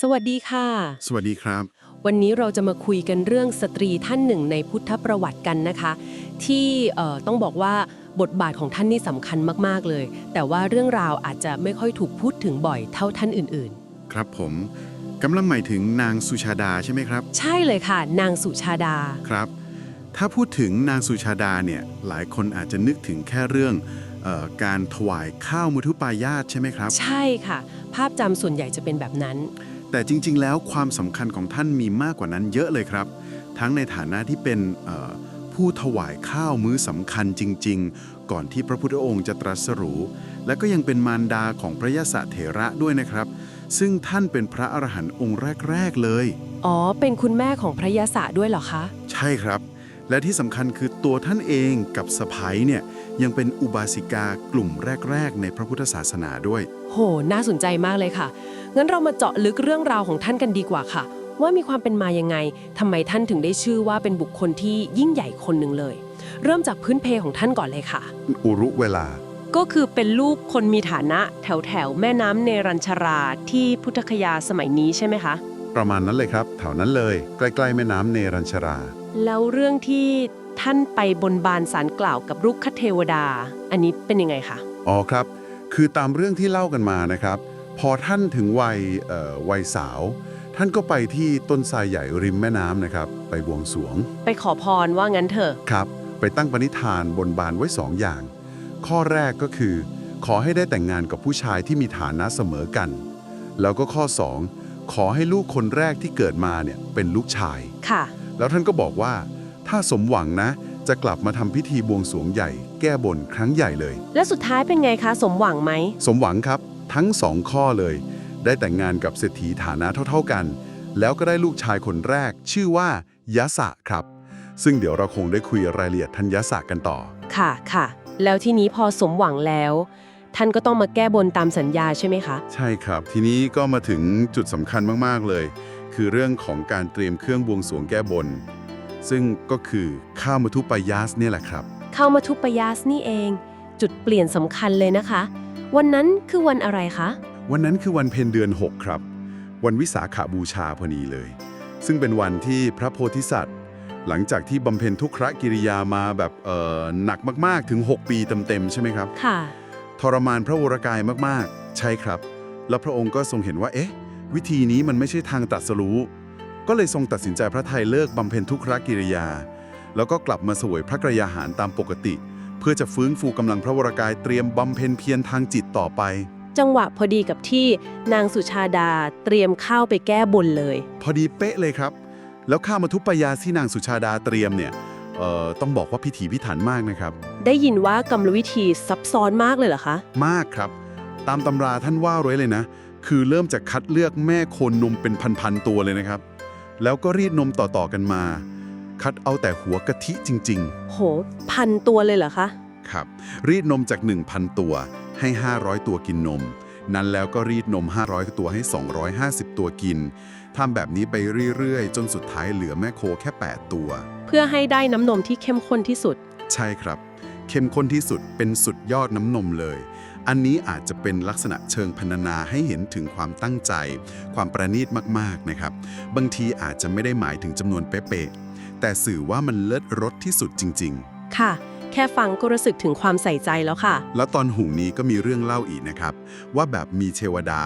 สวัสดีค่ะ สวัสดีครับ วันนี้เราจะมาคุยกันเรื่องสตรีท่านหนึ่งในพุทธประวัติกันนะคะ ที่เอ่อต้องบอกว่าบทบาทของท่านนี่สำคัญมาก ๆ เลย แต่ว่าเรื่องราวอาจจะไม่ค่อยถูกพูดถึงบ่อยเท่าท่านอื่นครับผมกำลังหมายถึงนางสุชาดาใช่ไหมครับๆใช่เลยค่ะ นางสุชาดาครับ ถ้าพูดถึงนางสุชาดาเนี่ยหลายคนอาจจะนึกถึงแค่เรื่องเออการถวายข้าวมุทุปายาตใช่ไหมครับ ใช่ค่ะ ภาพจำส่วนใหญ่จะเป็นแบบนั้น แต่จริง ๆ แล้วความสำคัญของท่านมีมากกว่านั้นเยอะเลยครับ ทั้งในฐานะที่เป็นเอ่อผู้ถวายข้าวมื้อสำคัญจริง ๆ ก่อนที่พระพุทธองค์จะตรัสรู้ และก็ยังเป็นมารดาของพระยศเถระด้วยนะครับ ซึ่งท่านเป็นพระอรหันต์องค์แรก ๆ เลย อ๋อ เป็นคุณแม่ของพระยาศะด้วยเหรอคะ ใช่ครับ และที่สำคัญคือตัวท่านเองกับสะพ้ยเนี่ย ยังเป็นอุบาสิกากลุ่มแรก ๆ ในพระพุทธศาสนาด้วย โห น่าสนใจมากเลยค่ะ งั้นเรามาเจาะลึกเรื่องราวของท่านกันดีกว่าค่ะ ว่ามีความเป็นมายังไงทำไมท่านถึงได้ชื่อว่าเป็นบุคคลที่ยิ่งใหญ่คนหนึ่งเลย เริ่มจากพื้นเพของท่านก่อนเลยค่ะ อุรุเวลา ก็คือเป็นลูกคนมีฐานะแถวแถวๆแม่น้ำเนรัญชราที่พุทธคยาสมัยนี้ใช่ไหมคะ ประมาณนั้นเลยครับแถวนั้นเลย ใกล้ ๆ แม่น้ำเนรัญชรา แล้วเรื่องที่ ท่านไปบนบานสารกล่าวกับรุกขเทวดา อันนี้เป็นยังไงคะอ๋อครับ คือตามเรื่องที่เล่ากันมานะครับ พอท่านถึงวัยเอ่อวัยสาว ท่านก็ไปที่ต้นไทรใหญ่ริมแม่น้ำนะครับ ไปบวงสรวงไปขอพรว่างั้นเถอะครับ ไปตั้งปณิธานบนบานไว้สองอย่าง ข้อแรกก็คือ ขอให้ได้แต่งงานกับผู้ชายที่มีฐานะเสมอกัน แล้วก็ข้อสองขอให้ลูกคนแรกที่เกิดมาเนี่ยเป็นลูกชาย ค่ะ แล้วท่านก็บอกว่า ถ้าสมหวังนะ จะกลับมาทำพิธีบวงสรวงใหญ่ แก้บนครั้งใหญ่เลย และสุดท้ายเป็นไงคะ สมหวังไหม สมหวังครับ ทั้งสองข้อเลย ได้แต่งงานกับเศรษฐีฐานะเท่า ๆกัน แล้วก็ได้ลูกชายคนแรก ชื่อว่ายะสะครับ ซึ่งเดี๋ยวเราคงได้คุยรายละเอียดท่านยะสะกันต่อ ค่ะค่ะ แล้วทีนี้พอสมหวังแล้ว ท่านก็ต้องมาแก้บนตามสัญญาใช่ไหมคะ ใช่ครับ ทีนี้ก็มาถึงจุดสำคัญมากๆเลย คือเรื่องของการเตรียมเครื่องบวงสรวงแก้บน ซึ่งก็คือข้าวมัทุปายาสเนี่ยแหละครับ เข้ามาทุปยาสนี่เอง จุดเปลี่ยนสำคัญเลยนะคะ วันนั้นคือวันอะไรคะ วันนั้นคือวันเพ็ญเดือน 6 ครับ วันวิสาขาบูชาพอดีเลย ซึ่งเป็นวันที่พระโพธิสัตว์ หลังจากที่บำเพ็ญทุกขกิริยามาแบบเอ่อหนักมากๆถึง 6 ปีเต็มๆใช่ไหมครับ ค่ะ ทรมานพระวรกายมากๆ ใช่ครับ แล้วพระองค์ก็ทรงเห็นว่า เอ๊ะ วิธีนี้มันไม่ใช่ทางตรัสรู้ ก็เลยทรงตัดสินใจพระทัยเลิกบำเพ็ญทุกขกิริยา แล้วก็กลับมาเสวยพระกรยาหารตามปกติ เพื่อจะฟื้นฟูกำลังพระวรกายเตรียมบำเพ็ญเพียรทางจิตต่อไป จังหวะพอดีกับที่นางสุชาดาเตรียมข้าวไปแก้บนเลย พอดีเป๊ะเลยครับ แล้วข้าวมัทุปายาที่นางสุชาดาเตรียมเนี่ยเอ่อต้องบอกว่าพิถีพิถันมากนะครับ ได้ยินว่ากรรมวิธีซับซ้อนมากเลยเหรอคะ มากครับ ตามตำราท่านว่าไว้เลยนะ คือเริ่มจากคัดเลือกแม่โคนนมเป็นพันๆตัวเลยนะครับ แล้วก็รีดนมต่อๆกันมา คัดเอาแต่หัวกะทิจริง โห พันตัวเลยเหรอคะ ๆ ครับ รีดนมจาก 1,000 ตัว ให้ 500 ตัวกินนม นั้นแล้วก็รีดนม 500 ตัวให้ 250 ตัวกินทำแบบนี้ไปเรื่อยๆ จนสุดท้ายเหลือแม่โคแค่ 8 ตัว เพื่อให้ได้น้ำนมที่เข้มข้นที่สุด ใช่ครับ เข้มข้นที่สุดเป็นสุดยอดน้ำนมเลย อันนี้อาจจะเป็นลักษณะเชิงพรรณนาให้เห็นถึงความตั้งใจ ความประณีตมากๆนะครับ บางทีอาจจะไม่ได้หมายถึงจำนวนเป๊ะๆแต่สื่อว่ามันเลิศรสที่สุดจริงค่ะแค่ฟังก็รู้สึกถึงความใส่ใจแล้วค่ะๆแล้วตอนหุงนี้ก็มีเรื่องเล่าอีกนะครับ ว่าแบบมีเทวดา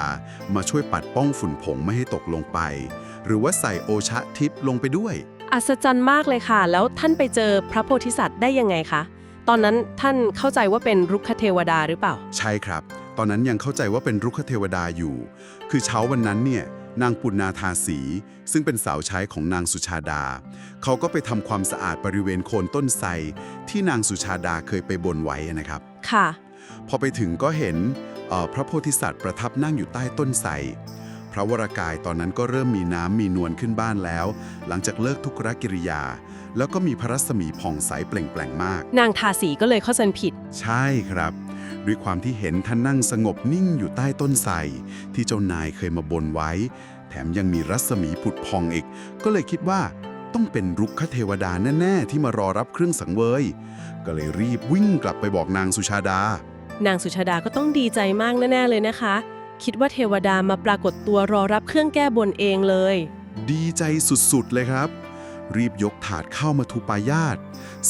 มาช่วยปัดป้องฝุ่นผงไม่ให้ตกลงไป หรือว่าใส่โอชะทิพย์ลงไปด้วย อัศจรรย์มากเลยค่ะ แล้วท่านไปเจอพระโพธิสัตว์ได้ยังไงคะ ตอนนั้นท่านเข้าใจว่าเป็นรุกขเทวดาหรือเปล่า ใช่ครับ ตอนนั้นยังเข้าใจว่าเป็นรุกขเทวดาอยู่ คือเช้าวันนั้นเนี่ยนางปุณนาทาสี ซึ่งเป็นสาวใช้ของนางสุชาดา เขาก็ไปทำความสะอาดบริเวณโคนต้นไทรที่นางสุชาดาเคยไปบนไว้นะครับ ค่ะ พอไปถึงก็เห็นเอ่อพระโพธิสัตว์ประทับนั่งอยู่ใต้ต้นไทรพระวรากายตอนนั้นก็เริ่มมีน้ำมีนวลขึ้นบ้านแล้ว หลังจากเลิกทุกขกิริยา แล้วก็มีพระรัศมีผ่องใสเปล่งแปลงมาก นางทาสีก็เลยเข้าใจผิด ใช่ครับ ด้วยความที่เห็นท่านนั่งสงบนิ่งอยู่ใต้ต้นไทรที่เจ้านายเคยมาบนไว้ แถมยังมีรัศมีผุดพองอีก ก็เลยคิดว่าต้องเป็นรุกขเทวดาแน่ๆ ที่มารอรับเครื่องสังเวย ก็เลยรีบวิ่งกลับไปบอกนางสุชาดา นางสุชาดาก็ต้องดีใจมากแน่ๆเลยนะคะ คิดว่าเทวดามาปรากฏตัวรอรับเครื่องแก้บนเองเลย ดีใจสุดๆเลยครับ รีบยกถาดเข้ามาทูปายาต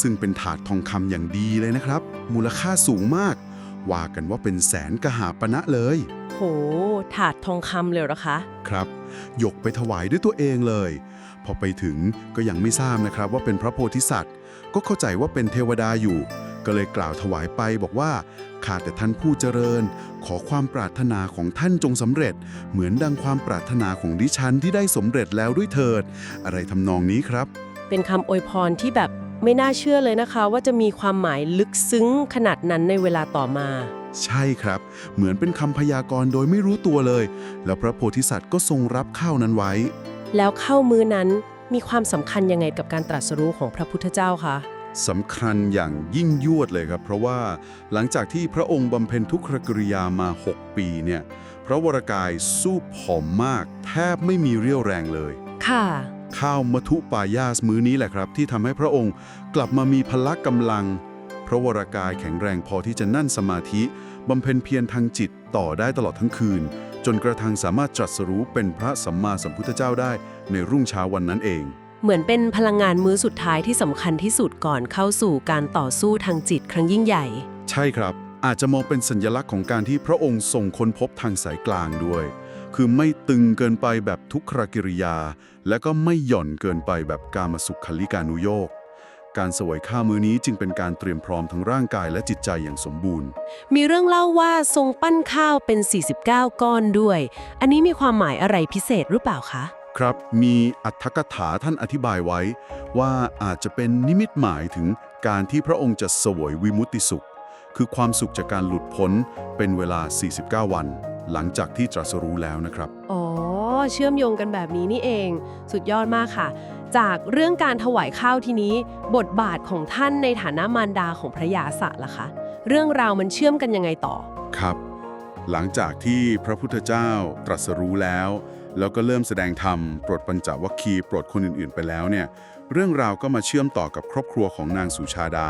ซึ่งเป็นถาดทองคำอย่างดีเลยนะครับ มูลค่าสูงมาก ว่ากันว่าเป็นแสนกหาปณะเลย โห ถาดทองคำเลยเหรอคะ ครับ ยกไปถวายด้วยตัวเองเลย พอไปถึงก็ยังไม่ทราบนะครับว่าเป็นพระโพธิสัตว์ ก็เข้าใจว่าเป็นเทวดาอยู่ ก็เลยกล่าวถวายไปบอกว่าข้าแต่ท่านผู้เจริญ ขอความปรารถนาของท่านจงสำเร็จ เหมือนดังความปรารถนาของดิฉันที่ได้สำเร็จแล้วด้วยเถิด อะไรทำนองนี้ครับ เป็นคำอวยพรที่แบบไม่น่าเชื่อเลยนะคะ ว่าจะมีความหมายลึกซึ้งขนาดนั้นในเวลาต่อมา ใช่ครับ เหมือนเป็นคำพยากรณ์โดยไม่รู้ตัวเลย แล้วพระโพธิสัตว์ก็ทรงรับข้าวนั้นไว้ แล้วเข้ามือนั้นมีความสำคัญยังไงกับการตรัสรู้ของพระพุทธเจ้าคะ สำคัญอย่างยิ่งยวดเลยครับ เพราะว่าหลังจากที่พระองค์บำเพ็ญทุกขกริยามา 6 ปีเนี่ยพระวรากายสู้ผอมมาก แทบไม่มีเรี่ยวแรงเลย ค่ะ ข้าวมทุปายาสมื้อนี้แหละครับ ที่ทำให้พระองค์กลับมามีพละกำลัง พระวรากายแข็งแรงพอที่จะนั่นสมาธิบำเพ็ญเพียรทางจิตต่อได้ตลอดทั้งคืน จนกระทั่งสามารถตรัสรู้เป็นพระสัมมาสัมพุทธเจ้าได้ในรุ่งเช้าวันนั้นเอง เหมือนเป็นพลังงานมื้อสุดท้ายที่สำคัญที่สุดก่อนเข้าสู่การต่อสู้ทางจิตครั้งยิ่งใหญ่ ใช่ครับ อาจจะมองเป็นสัญลักษณ์ของการที่พระองค์ทรงค้นพบทางสายกลางด้วย คือไม่ตึงเกินไปแบบทุกขกิริยา และก็ไม่หย่อนเกินไปแบบกามสุขลิกานุโยกการสวยข้าวมื้อนี้จึงเป็นการเตรียมพร้อมทั้งร่างกายและจิตใจอย่างสมบูรณ์ มีเรื่องเล่าว่าทรงปั้นข้าวเป็น 49 ก้อนด้วย อันนี้มีความหมายอะไรพิเศษหรือเปล่าคะ ครับมีอัตถกถาท่านอธิบายไว้ว่าอาจจะเป็นนิมิตหมายถึงการที่พระองค์จะเสวยวิมุตติสุข คือความสุขจากการหลุดพ้นเป็นเวลา 49 วัน หลังจากที่ตรัสรู้แล้วนะครับ อ๋อ เชื่อมโยงกันแบบนี้นี่เอง สุดยอดมากค่ะ จากเรื่องการถวายข้าวทีนี้ บทบาทของท่านในฐานะมารดาของพระยาศะล่ะคะ เรื่องราวมันเชื่อมกันยังไงต่อ ครับ หลังจากที่พระพุทธเจ้าตรัสรู้แล้ว แล้วก็เริ่มแสดงธรรมโปรดปัญจวัคคีย์โปรดคนอื่นๆ ไปแล้วเนี่ยเรื่องราวก็มาเชื่อมต่อกับครอบครัวของนางสุชาดา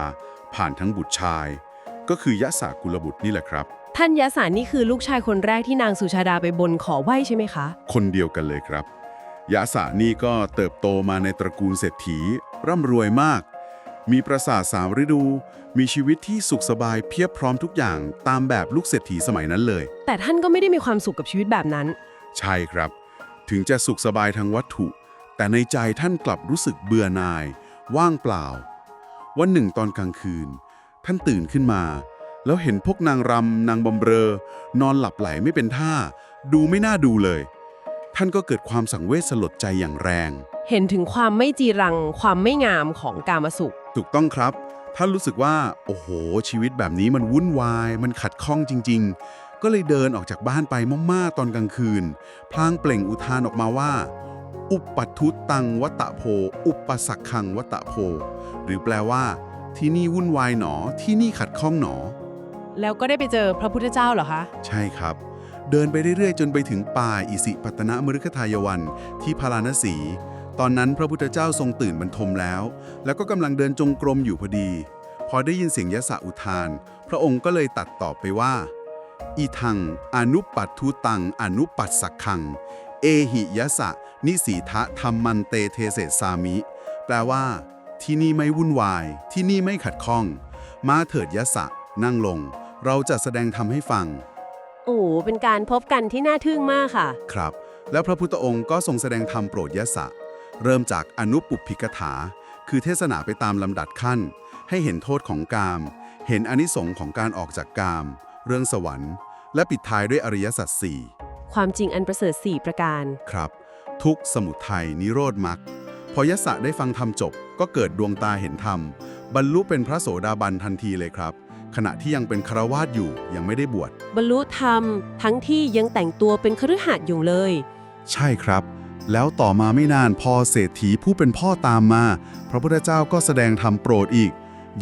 ผ่านทั้งบุตรชาย ก็คือยะสากุลบุตรนี่แหละครับท่านยศานี่คือลูกชายคนแรกที่นางสุชาดาไปบนขอไหว้ใช่ไหมคะ คนเดียวกันเลยครับ ยะสานี่ก็เติบโตมาในตระกูลเศรษฐี ร่ำรวยมาก มีปราสาทสามฤดู มีชีวิตที่สุขสบายเพียบพร้อมทุกอย่างตามแบบลูกเศรษฐีสมัยนั้นเลย แต่ท่านก็ไม่ได้มีความสุขกับชีวิตแบบนั้น ใช่ครับ ถึงจะสุขสบายทางวัตถุ แต่ในใจท่านกลับรู้สึกเบื่อหน่าย ว่างเปล่า วันหนึ่งตอนกลางคืน ท่านตื่นขึ้นมา แล้วเห็นพวกนางรำนางบำเรอ นอนหลับไหลไม่เป็นท่า ดูไม่น่าดูเลย ท่านก็เกิดความสังเวชสลดใจอย่างแรง เห็นถึงความไม่จีรัง ความไม่งามของกามสุข ถูกต้องครับ ท่านรู้สึกว่า โอ้โห ชีวิตแบบนี้มันวุ่นวาย มันขัดข้องจริง ๆ ก็เลยเดินออกจากบ้านไปม่าๆตอนกลางคืน พลางเปล่งอุทานออกมาว่า อุปปัตทุตังวัตตะโพ อุปสักขังวัตตะโพ หรือแปลว่า ที่นี่วุ่นวายหนอ ที่นี่ขัดข้องหนอ แล้วก็ได้ไปเจอพระพุทธเจ้าเหรอคะ ใช่ครับ เดินไปเรื่อยๆ จนไปถึงป่าอิสิปตนมฤคทายวันที่พาราณสี ตอนนั้นพระพุทธเจ้าทรงตื่นบรรทมแล้ว แล้วก็กำลังเดินจงกรมอยู่พอดี พอได้ยินเสียงยะสะอุทาน พระองค์ก็เลยตัดตอบไปว่า อีทัง อนุปัตทุตัง อนุปัสสักขัง เอหิยะสะ นิสีทะธรรมมันเตเทเสสามิ แปลว่า ที่นี่ไม่วุ่นวาย ที่นี่ไม่ขัดข้อง มาเถิดยะสะ นั่งลง เราจะแสดงธรรมให้ฟัง โอ้โหเป็นการพบกันที่น่าทึ่งมากค่ะ ครับ แล้วพระพุทธองค์ก็ทรงแสดงธรรมโปรดยะสะ เริ่มจากอนุปุพพิกถา คือเทศนาไปตามลำดับขั้น ให้เห็นโทษของกาม เห็นอนิสงค์ของการออกจากกาม เรื่องสวรรค์ และปิดท้ายด้วยอริยสัจสี่ความจริงอันประเสริฐ4ประการ ครับ ทุกข์สมุทัยนิโรธมรรคพอยะสะได้ฟังธรรมจบ ก็เกิดดวงตาเห็นธรรม บรรลุเป็นพระโสดาบันทันทีเลยครับ ขณะที่ยังเป็นครวาสอยู่ยังไม่ได้บวชบรรลุธรรม ทั้งที่ยังแต่งตัวเป็นคฤหัสถ์อยู่เลย ใช่ครับ แล้วต่อมาไม่นานพอเศรษฐีผู้เป็นพ่อตามมา พระพุทธเจ้าก็แสดงธรรมโปรดอีก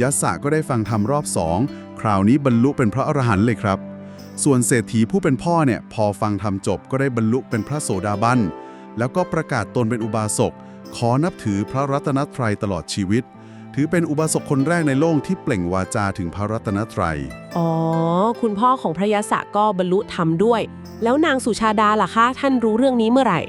ยัสสะก็ได้ฟังธรรมรอบสองคราวนี้บรรลุเป็นพระอรหันต์เลยครับ ส่วนเศรษฐีผู้เป็นพ่อเนี่ยพอฟังธรรมจบก็ได้บรรลุเป็นพระโสดาบันแล้วก็ประกาศตนเป็นอุบาสกขอนับถือพระรัตนตรัยตลอดชีวิต ถือเป็นอุบาสกคนแรกในโลกที่เปล่งวาจาถึงพระรัตนตรัย อ๋อ คุณพ่อของพระยศะก็บรรลุธรรมด้วย แล้วนางสุชาดาล่ะคะท่านรู้เรื่องนี้เมื่อไหร่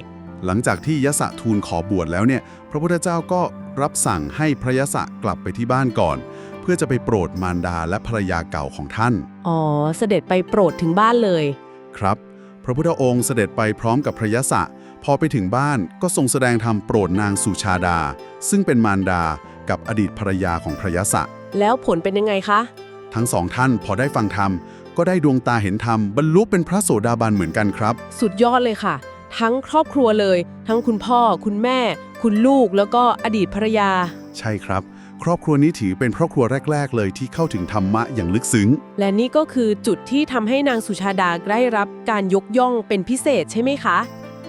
หลังจากที่ยะสะทูลขอบวชแล้วเนี่ย พระพุทธเจ้าก็ รับสั่งให้พระยะสะกลับไปที่บ้านก่อน เพื่อจะไปโปรดมารดาและภรรยาเก่าของท่าน อ๋อ เสด็จไปโปรดถึงบ้านเลย ครับ พระพุทธองค์เสด็จไปพร้อมกับพระยะสะพอไปถึงบ้านก็ทรงแสดงธรรมโปรดนางสุชาดา ซึ่งเป็นมารดากับอดีตภรรยาของพระยะสะแล้วผลเป็นยังไงคะ ทั้งสองท่านพอได้ฟังธรรมก็ได้ดวงตาเห็นธรรมบรรลุเป็นพระโสดาบันเหมือนกันครับ สุดยอดเลยค่ะ ทั้งครอบครัวเลย ทั้งคุณพ่อ คุณแม่ คุณลูกแล้วก็อดีตภรรยา ใช่ครับ ครอบครัวนี้ถือเป็นครอบครัวแรก ๆ เลยที่เข้าถึงธรรมะอย่างลึกซึ้ง และนี่ก็คือจุดที่ทำให้นางสุชาดาได้รับการยกย่องเป็นพิเศษใช่ไหมคะ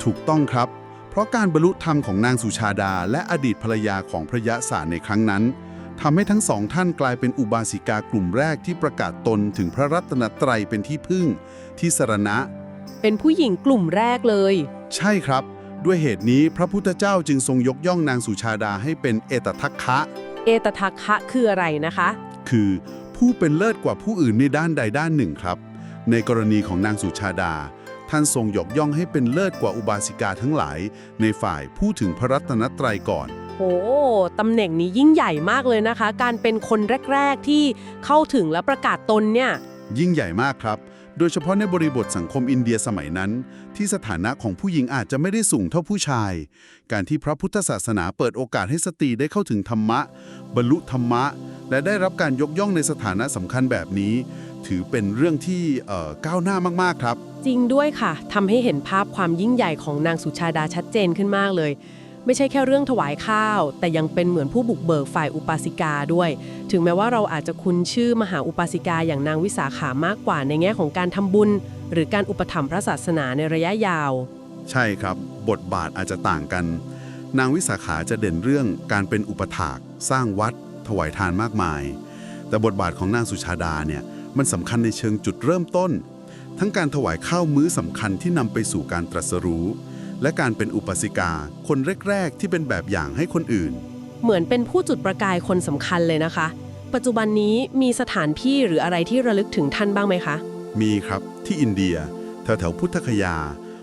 ถูกต้องครับ เพราะการบรรลุธรรมของนางสุชาดา และอดีตภรรยาของพระยะสาในครั้งนั้นทำให้ทั้งสองท่านกลายเป็นอุบาสิกากลุ่มแรกที่ประกาศตนถึงพระรัตนตรัยเป็นที่พึ่ง ที่สรณะ เป็นผู้หญิงกลุ่มแรกเลย ใช่ครับ ด้วยเหตุนี้พระพุทธเจ้าจึงทรงยกย่องนางสุชาดาให้เป็นเอตทัคคะ เอตทัคคะคืออะไรนะคะ คือผู้เป็นเลิศกว่าผู้อื่นในด้านใดด้านหนึ่งครับ ในกรณีของนางสุชาดา ท่านทรงยกย่องให้เป็นเลิศกว่าอุบาสิกาทั้งหลาย ในฝ่ายผู้ถึงพระรัตนตรัยก่อนโอ้ตำแหน่งนี้ยิ่งใหญ่มากเลยนะคะ การเป็นคนแรก ๆที่เข้าถึงและประกาศตนเนี่ย ยิ่งใหญ่มากครับ โดยเฉพาะในบริบทสังคมอินเดียสมัยนั้น ที่สถานะของผู้หญิงอาจจะไม่ได้สูงเท่าผู้ชาย การที่พระพุทธศาสนาเปิดโอกาสให้สตรีได้เข้าถึงธรรมะ บรรลุธรรมะ และได้รับการยกย่องในสถานะสำคัญแบบนี้ ถือเป็นเรื่องที่ก้าวหน้ามากๆครับ จริงด้วยค่ะทำให้เห็นภาพความยิ่งใหญ่ของนางสุชาดาชัดเจนขึ้นมากเลย ไม่ใช่แค่เรื่องถวายข้าว แต่ยังเป็นเหมือนผู้บุกเบิกฝ่ายอุปาสิกาด้วย ถึงแม้ว่าเราอาจจะคุ้นชื่อมหาอุปาสิกาอย่างนางวิสาขามากกว่าในแง่ของการทำบุญ หรือการอุปถัมภ์พระศาสนาในระยะยาว ใช่ครับ บทบาทอาจจะต่างกัน นางวิสาขาจะเด่นเรื่องการเป็นอุปถาก สร้างวัด ถวายทานมากมาย แต่บทบาทของนางสุชาดาเนี่ยมันสำคัญในเชิงจุดเริ่มต้น ทั้งการถวายข้าวมื้อสำคัญที่นำไปสู่การตรัสรู้ และการเป็นอุปสิกา คนแรก ๆ ที่เป็นแบบอย่างให้คนอื่น เหมือนเป็นผู้จุดประกายคนสำคัญเลยนะคะ ปัจจุบันนี้มีสถานที่หรืออะไรที่ระลึกถึงท่านบ้างไหมคะ มีครับที่อินเดียแถวแถวๆพุทธคยา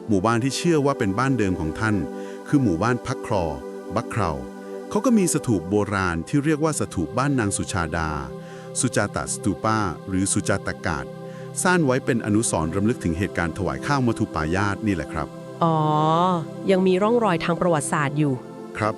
หมู่บ้านที่เชื่อว่าเป็นบ้านเดิมของท่าน คือหมู่บ้านพักครอ บักเคราเขาก็มีสถูปโบราณที่เรียกว่าสถูปบ้านนางสุชาดา สุจาตสตูปาหรือสุจาตกาศสร้างไว้เป็นอนุสรณ์รำลึกถึงเหตุการณ์ถวายข้าวมัทุปายาตนี่แหละครับ อ๋อ ยังมีร่องรอยทางประวัติศาสตร์อยู่ ครับ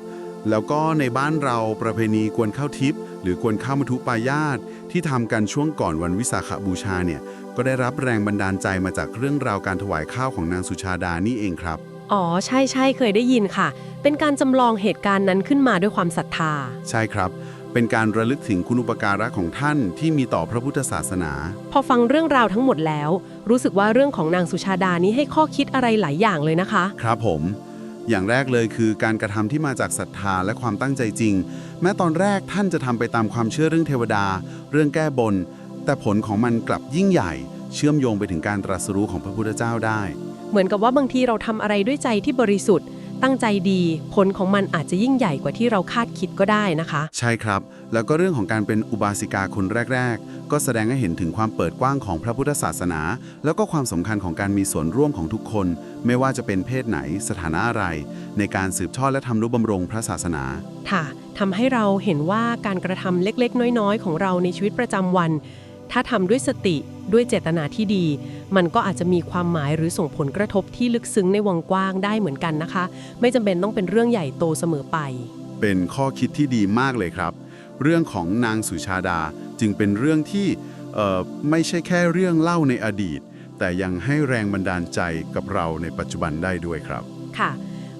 แล้วก็ในบ้านเราประเพณีกวนข้าวทิพย์หรือกวนข้าวมัทุปายาตที่ทำกันช่วงก่อนวันวิสาขบูชาเนี่ย ก็ได้รับแรงบันดาลใจมาจากเรื่องราวการถวายข้าวของนางสุชาดานี่เองครับ อ๋อ ใช่ใช่เคยได้ยินค่ะ เป็นการจำลองเหตุการณ์นั้นขึ้นมาด้วยความศรัทธา ใช่ครับ เป็นการระลึกถึงคุณอุปการะของท่านที่มีต่อพระพุทธศาสนา พอฟังเรื่องราวทั้งหมดแล้ว รู้สึกว่าเรื่องของนางสุชาดานี้ให้ข้อคิดอะไรหลายอย่างเลยนะคะ ครับผม อย่างแรกเลยคือการกระทำที่มาจากศรัทธาและความตั้งใจจริง แม้ตอนแรกท่านจะทำไปตามความเชื่อเรื่องเทวดา เรื่องแก้บน แต่ผลของมันกลับยิ่งใหญ่ เชื่อมโยงไปถึงการตรัสรู้ของพระพุทธเจ้าได้ เหมือนกับว่าบางทีเราทำอะไรด้วยใจที่บริสุทธิ์ ตั้งใจดี ผลของมันอาจจะยิ่งใหญ่กว่าที่เราคาดคิดก็ได้นะคะ ใช่ครับ แล้วก็เรื่องของการเป็นอุบาสิกาคนแรก ๆ ก็แสดงให้เห็นถึงความเปิดกว้างของพระพุทธศาสนา แล้วก็ความสำคัญของการมีส่วนร่วมของทุกคน ไม่ว่าจะเป็นเพศไหน สถานะอะไร ในการสืบทอดและทำนุบำรุงพระศาสนาค่ะทำให้เราเห็นว่าการกระทำเล็กๆ น้อยๆ ของเราในชีวิตประจำวัน ถ้าทำด้วยสติด้วยเจตนาที่ดี มันก็อาจจะมีความหมายหรือส่งผลกระทบที่ลึกซึ้งในวงกว้างได้เหมือนกันนะคะ ไม่จำเป็นต้องเป็นเรื่องใหญ่โตเสมอไป เป็นข้อคิดที่ดีมากเลยครับ เรื่องของนางสุชาดาจึงเป็นเรื่องที่เอ่อไม่ใช่แค่เรื่องเล่าในอดีต แต่ยังให้แรงบันดาลใจกับเราในปัจจุบันได้ด้วยครับ ค่ะ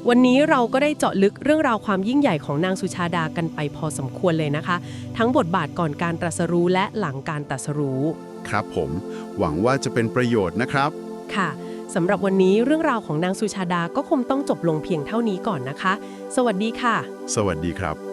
วันนี้เราก็ได้เจาะลึกเรื่องราวความยิ่งใหญ่ของนางสุชาดากันไปพอสมควรเลยนะคะ ทั้งบทบาทก่อนการตรัสรู้และหลังการตรัสรู้ ครับผม หวังว่าจะเป็นประโยชน์นะครับ ค่ะสำหรับวันนี้เรื่องราวของนางสุชาดาก็คงต้องจบลงเพียงเท่านี้ก่อนนะคะ สวัสดีค่ะ สวัสดีครับ